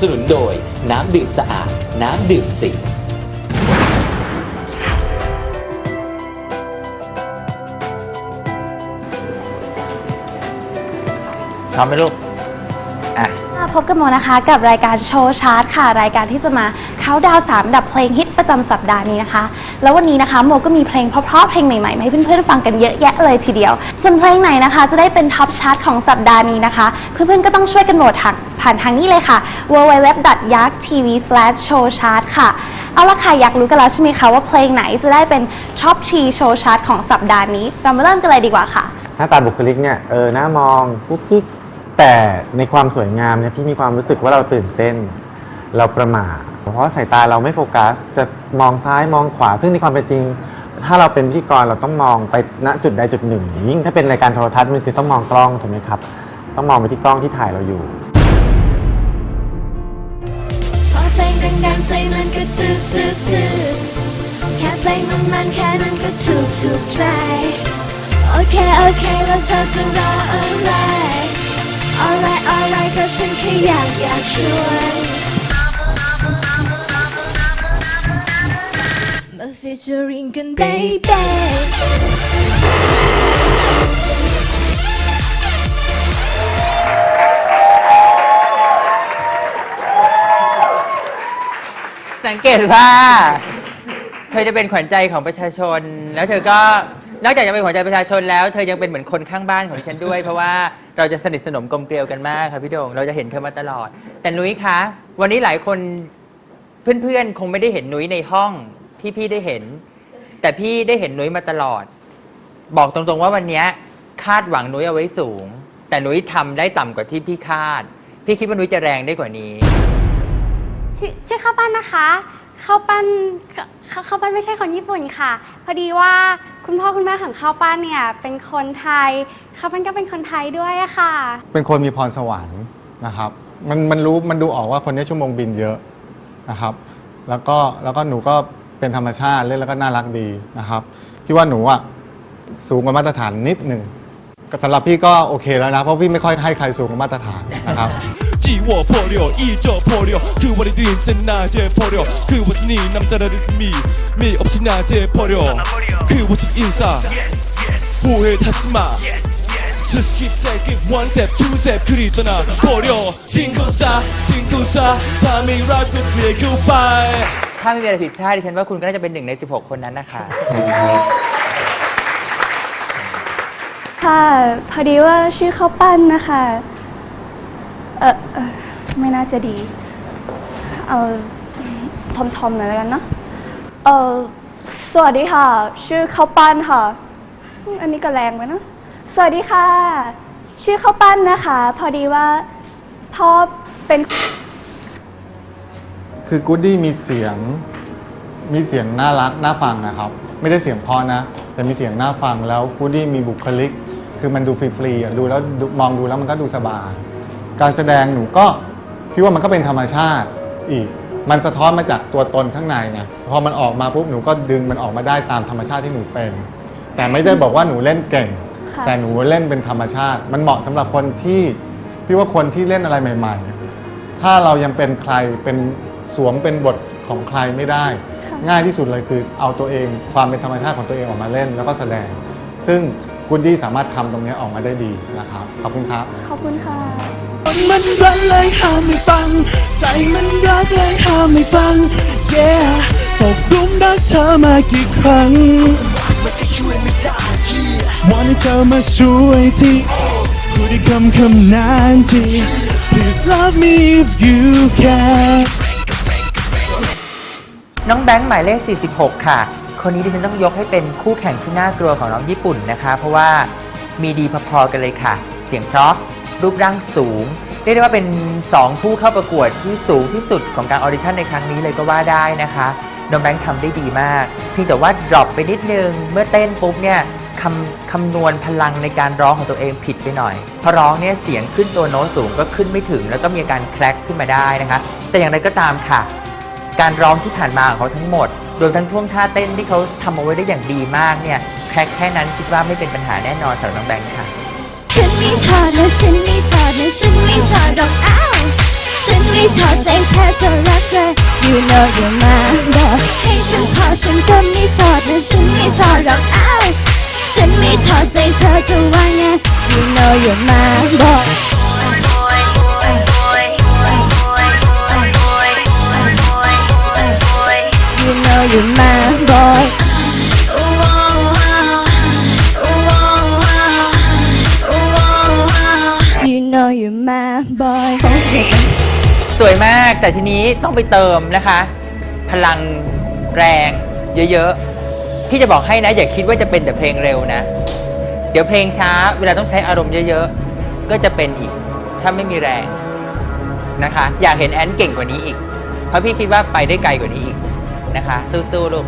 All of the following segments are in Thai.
สนุนโดย น้ำดื่มสะอาด น้ำดื่มสิงพร้อมไหมลูก อะ พบกันโมนะคะกับรายการโชว์ชาร์ตค่ะ รายการที่จะมาเขาดาวสามดับเพลงฮิต ประจำสัปดาห์นี้นะคะ แล้ววันนี้นะคะโมก็มีเพลงเพราะๆเพลงใหม่ๆมาให้เพื่อนๆฟังกันเยอะแยะเลยทีเดียว ส่วนเพลงไหนนะคะ จะได้เป็นท็อปชาร์ตของสัปดาห์นี้นะคะ เพื่อนๆก็ต้องช่วยกันโหวตทางผ่านทางนี้เลยค่ะ www.yaktv/showchart ค่ะ เอาละค่ะอยากรู้กันแล้วใช่ไหมคะว่าเพลงไหนจะได้เป็นท็อปทีโชว์ชาร์ตของสัปดาห์นี้ เรามาเริ่มกันเลยดีกว่าค่ะ หน้าตาบุคลิกเนี่ยเออหน้ามองกุ๊กกิ๊กแต่ในความสวยงามเนี่ยพี่มีความรู้สึกว่าเราตื่นเต้น เราประหม่าเพราะสายตาเราไม่โฟกัส จะมองซ้ายมองขวา ซึ่งในความเป็นจริง ถ้าเราเป็นพิธีกรเราต้องมองไปณจุดใดจุดหนึ่ง ยิ่งถ้าเป็นรายการโทรทัศน์มันคือต้องมองกล้องถูกไหมครับ ต้องมองไปที่กล้องที่ถ่ายเราอยู่พอเพลงดังๆใจมันก็ตึกตึกตึกแค่เพลงมันมันแค่นั้นก็ถูกถูกใจโอเคโอเคแล้วเธอจะรออะไร alright alright ก็ฉันแค่อยากอยากช่วย featuring กัน baby สังเกตว่า เธอจะเป็นขวัญใจของประชาชน แล้วเธอก็นอกจากจะเป็นขวัญใจประชาชนแล้วเธอยังเป็นเหมือนคนข้างบ้านของดิฉันด้วย เพราะว่าเราจะสนิทสนมกลมเกลียวกันมากค่ะพี่โดงเราจะเห็นเธอมาตลอด แต่นุ้ยคะ วันนี้หลายคนเพื่อนๆ คงไม่ได้เห็นนุ้ยในห้อง ที่พี่ได้เห็น แต่พี่ได้เห็นนุ้ยมาตลอด บอกตรงๆว่าวันเนี้ยคาดหวังนุ้ยเอาไว้สูง แต่นุ้ยทำได้ต่ำกว่าที่พี่คาด พี่คิดว่านุ้ยจะแรงได้กว่านี้ ชื่อชื่อข้าวปั้นนะคะข้าวปั้นข้าข้าวปั้นไม่ใช่คนญี่ปุ่นค่ะ พอดีว่าคุณพ่อคุณแม่ของข้าวปั้นเนี่ยเป็นคนไทยข้าวปั้นก็เป็นคนไทยด้วยอะค่ะ เป็นคนมีพรสวรรค์นะครับ มันมันรู้มันดูออกว่าคนนี้ชั่วโมงบินเยอะนะครับ แล้วก็แล้วก็หนูก็ เป็นธรรมชาติเล่นแล้วก็น่ารักดีนะครับพี่ว่าหนูอ่ะสูงกว่ามาตรฐานนิดหนึ่งก็สำหรับพี่ก็โอเคแล้วนะ เพราะพี่ไม่ค่อยให้ใครสูงกว่ามาตรฐานนะครับ 지워 버려 잊어버려 그 월이 린센 낮에 버려 그 워튼이 남자라 리스미 미 없이 낮에 버려 그 모습 인사 후회 하지마 Just keep take it one step two step 그리 떠나 버려 친구사 친구사 Time is right to say goodbye ถ้าไม่มีอะไรผิดพลาดดิฉันว่าคุณก็น่าจะเป็นหนึ่งใน 16 คนนั้นนะคะ ค่ะ พอดีว่าชื่อข้าวปั้นนะคะ เออเอ่อไม่น่าจะดี เอาทอมทอมๆหน่อยแล้วกันเนอะเออสวัสดีค่ะ ชื่อข้าวปั้นค่ะอืมอันนี้ก็แรงไปเนอะสวัสดีค่ะ ชื่อข้าวปั้นนะคะ พอดีว่าพ่อเป็น คือกูดดี้มีเสียงมีเสียงน่ารักน่าฟังนะครับ ไม่ได้เสียงเพอนะ แต่มีเสียงน่าฟังแล้วกูดดี้มีบุคลิก คือมันดูฟรีๆอะดูแล้วดูมองดูแล้วมันก็ดูสบาย การแสดงหนูก็พี่ว่ามันก็เป็นธรรมชาติอีก มันสะท้อนมาจากตัวตนข้างในไงพอมันออกมาปุ๊บหนูก็ดึงมันออกมาได้ตามธรรมชาติที่หนูเป็น แต่ไม่ได้บอกว่าหนูเล่นเก่งค่ะแต่หนูเล่นเป็นธรรมชาติ มันเหมาะสำหรับคนที่พี่ว่าคนที่เล่นอะไรใหม่ ๆ ถ้าเรายังเป็นใครเป็น สวมเป็นบทของใครไม่ได้ ง่ายที่สุดเลยคือเอาตัวเอง ความเป็นธรรมชาติของตัวเองออกมาเล่น แล้วก็แสดง ซึ่งกูดดี้สามารถทำตรงนี้ออกมาได้ดีนะครับขอบคุณครับขอบคุณค่ะมันรันเลยห้ามไม่ฟัง ใจมันรักเลยห้ามไม่ฟัง yeah ตกหลุมรักเธอมากี่ครั้งวันให้เธอมาช่วยทีพูดอีกคำคำนานที please love me if you can น้องแบงค์หมายเลข 46 ค่ะ คนนี้ดิฉันต้องยกให้เป็นคู่แข่งที่น่ากลัวของน้องญี่ปุ่นนะคะ เพราะว่ามีดีพอๆกันเลยค่ะ เสียงเพราะรูปร่างสูง เรียกได้ว่าเป็น 2 ผู้เข้าประกวดที่สูงที่สุดของการออดิชั่นในครั้งนี้เลยก็ว่าได้นะคะ น้องแบงค์ทำได้ดีมากเพียงแต่ว่าดรอปไปนิดนึง เมื่อเต้นปุ๊บเนี่ยคำคำนวณพลังในการร้องของตัวเองผิดไปหน่อย พอร้องเนี่ยเสียงขึ้นตัวโน้ตสูงก็ขึ้นไม่ถึง แล้วก็มีอาการแคลกขึ้นมาได้นะคะ แต่อย่างไรก็ตามค่ะ การร้องที่ผ่านมาของเขาทั้งหมด รวมทั้งท่วงท่าเต้นที่เขาทำเอาไว้ได้อย่างดีมากเนี่ยแค่แค่นั้นคิดว่าไม่เป็นปัญหาแน่นอนสำหรับน้องแบงค์ค่ะ ฉันไม่ถอดนะฉันไม่ถอดนะฉันไม่ถอดหรอกอ้าวฉันไม่ถอดใจแค่จะรักเธอ You know you're my boy ให้ฉันถอดฉันก็ไม่ถอดนะฉันไม่ถอดหรอกอ้าวฉันไม่ถอดใจเธอจะว่าไง You know you're my boy You my boy You know you my boy สวยมากแต่ทีนี้ต้องไปเติมนะคะ พลังแรงเยอะๆ พี่จะบอกให้นะ อย่าคิดว่าจะเป็นแต่เพลงเร็วนะ เดี๋ยวเพลงช้าเวลาต้องใช้อารมณ์เยอะๆ ก็จะเป็นอีก ถ้าไม่มีแรงนะคะ อยากเห็นแอนเก่งกว่านี้อีก เพราะพี่คิดว่าไปได้ไกลกว่านี้อีก นะคะ สู้ๆลูก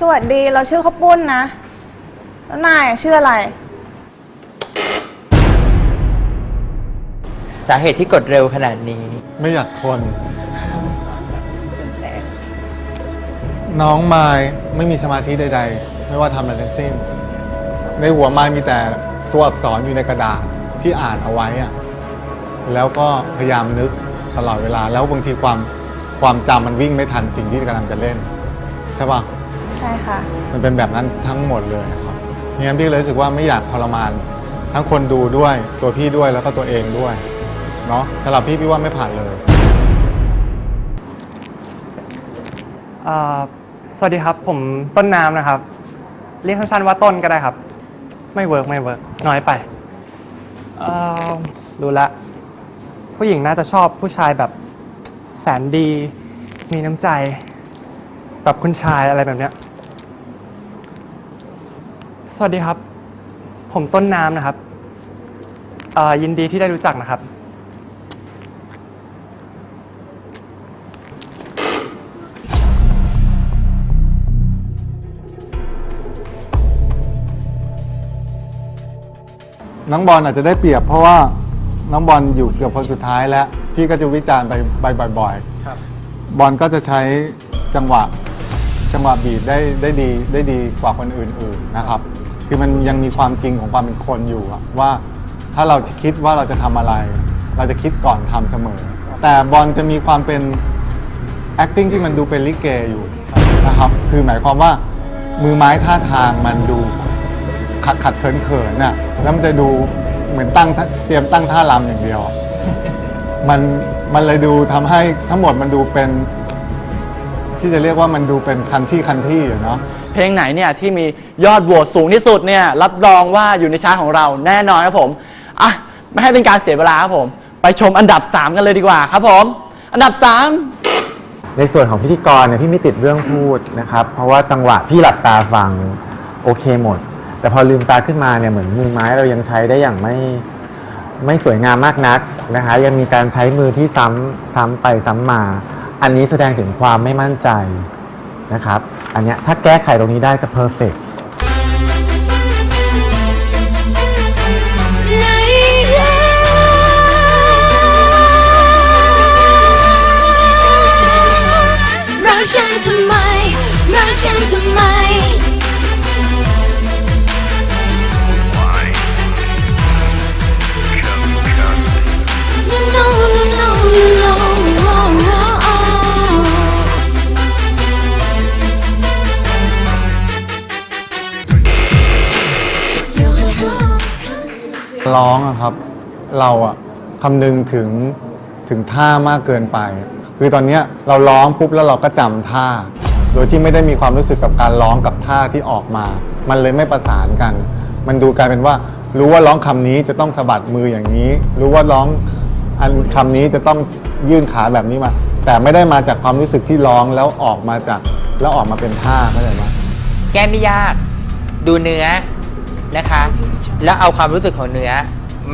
สวัสดีเราชื่อข้าวปุ้นนะ แล้วนายอะชื่ออะไร สาเหตุที่กดเร็วขนาดนี้ ไม่อยากทน น้องไม้ไม่มีสมาธิใดๆ ไม่ว่าทำอะไรทั้งสิ้น ในหัวไม้มีแต่ตัวอักษรอยู่ในกระดาษที่อ่านเอาไว้อะแล้วก็พยายามนึกตลอดเวลา แล้วบางทีความ ความจำมันวิ่งไม่ทันสิ่งที่กำลังจะเล่น ใช่ปะ ใช่ค่ะ มันเป็นแบบนั้นทั้งหมดเลยครับงั้นพี่เลยรู้สึกว่าไม่อยากทรมาน ทั้งคนดูด้วยตัวพี่ด้วยแล้วก็ตัวเองด้วย เนาะสำหรับพี่พี่ว่าไม่ผ่านเลย อ่าสวัสดีครับ ผมต้นน้ำนะครับ เรียกสั้นๆว่าต้นก็ได้ครับ ไม่เวิร์กไม่เวิร์กน้อยไปเอ่อรู้ละ ผู้หญิงน่าจะชอบผู้ชายแบบ แสนดี มีน้ำใจ แบบคุณชายอะไรแบบเนี้ย สวัสดีครับ ผมต้นน้ำนะครับ ยินดีที่ได้รู้จักนะครับ น้องบอลอาจจะได้เปรียบเพราะว่าน้องบอลอยู่เกือบคนสุดท้ายแล้ว พี่ก็จะวิจารณ์ไปไปบ่อยครับ ๆ บอลก็จะใช้จังหวะจังหวะบีบได้ได้ดีได้ดีกว่าคนอื่นๆนะครับ คือมันยังมีความจริงของความเป็นคนอยู่อะว่าถ้าเราจะคิดว่าเราจะทำอะไร เราจะคิดก่อนทำเสมอ แต่บอลจะมีความเป็น acting ที่มันดูเป็นลิเกอยู่นะครับ คือหมายความว่ามือไม้ท่าทางมันดูขัดขัดเขินเขินน่ะ แล้วมันจะดูเหมือนตั้งท่าเตรียมตั้งท่ารำอย่างเดียว มันมันเลยดูทำให้ทั้งหมดมันดูเป็น ที่จะเรียกว่ามันดูเป็นคันที่คันที่อะเนาะ เพลงไหนเนี่ยที่มียอดโหวตสูงที่สุดเนี่ยรับรองว่าอยู่ในชาร์ตของเราแน่นอนครับผมอะไม่ให้เป็นการเสียเวลาครับผม ไปชมอันดับ 3 กันเลยดีกว่าครับผม อันดับ 3 ในส่วนของพิธีกรเนี่ยพี่ไม่ติดเรื่องพูดนะครับ เพราะว่าจังหวะพี่หลับตาฟังโอเคหมด แต่พอลืมตาขึ้นมาเนี่ยเหมือนมือไม้เรายังใช้ได้อย่างไม่ ไม่สวยงามมากนักนะคะ ยังมีการใช้มือที่ซ้ำซ้ำไปซ้ำมา อันนี้แสดงถึงความไม่มั่นใจนะครับ อันเนี้ยถ้าแก้ไขตรงนี้ได้จะเพอร์เฟกรักฉันทำไมรักฉันทำ ร้องอะครับ เราอะคำนึงถึงถึงท่ามากเกินไป คือตอนเนี้ยเราร้องปุ๊บแล้วเราก็จำท่า โดยที่ไม่ได้มีความรู้สึกกับการร้องกับท่าที่ออกมา มันเลยไม่ประสานกัน มันดูกลายเป็นว่า รู้ว่าร้องคำนี้จะต้องสะบัดมืออย่างนี้ รู้ว่าร้องอันคำนี้จะต้องยื่นขาแบบนี้มา แต่ไม่ได้มาจากความรู้สึกที่ร้องแล้วออกมาจากแล้วออกมาเป็นท่าเข้าใจไหม แก้ไม่ยาก ดูเนื้อนะคะ แล้วเอาความรู้สึกของเนื้อ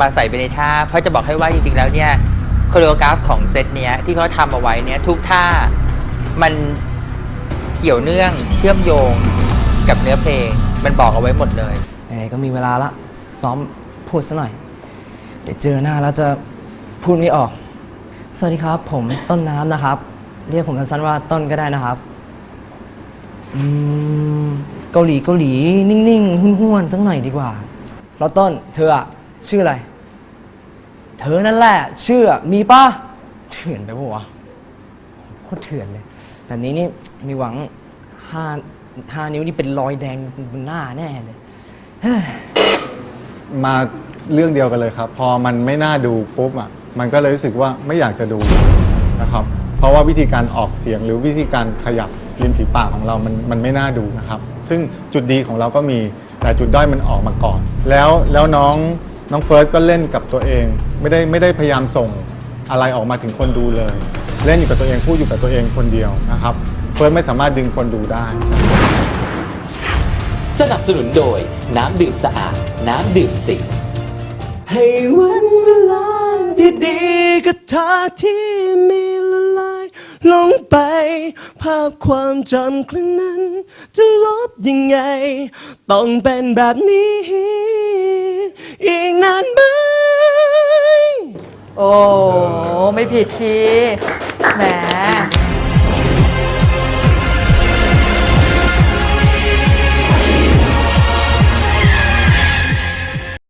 มาใส่ไปในท่า เพราะจะบอกให้ว่าจริงๆแล้วเนี่ยโคโรกราฟของเซตเนี้ยที่เขาทำเอาไว้เนี่ยทุกท่ามันเกี่ยวเนื่องเชื่อมโยงกับเนื้อเพลง มันบอกเอาไว้หมดเลยไหนๆก็มีเวลาละซ้อมพูดซะหน่อย เดี๋ยวเจอหน้าแล้วจะพูดไม่ออก สวัสดีครับ ผมต้นน้ำนะครับ เรียกผมสั้นๆว่าต้นก็ได้นะครับอืมเกาหลีเกาหลีนิ่งๆห้วนๆสักหน่อยดีกว่า แล้วต้นเธอชื่ออะไร เธอนั่นแหละชื่อมีป่ะเถื่อนไปปะวะโคตรเถื่อนเลยแบบนี้นี่มีหวังห้าห้านิ้วนี่เป็นรอยแดงบนหน้าแน่เลยมาเรื่องเดียวกันเลยครับ พอมันไม่น่าดูปุ๊บอะมันก็เลยรู้สึกว่าไม่อยากจะดูนะครับ เพราะว่าวิธีการออกเสียงหรือวิธีการขยับริมฝีปากของเรามันมันไม่น่าดูนะครับ ซึ่งจุดดีของเราก็มี แต่จุดด้อยมันออกมาก่อน แล้วแล้วน้องน้องเฟิร์สก็เล่นกับตัวเอง ไม่ได้ไม่ได้พยายามส่งอะไรออกมาถึงคนดูเลย เล่นอยู่กับตัวเองพูดอยู่กับตัวเองคนเดียวนะครับ เฟิร์สไม่สามารถดึงคนดูได้ สนับสนุนโดยน้ำดื่มสะอาด น้ำดื่มสิงให้วันเวลาดีๆกับเธอที่มีละลาย ลงไป ภาพความจำครั้งนั้น จะลบยังไง ต้องเป็นแบบนี้ อีกนานไหม โอ้ ไม่ผิดคีย์แหม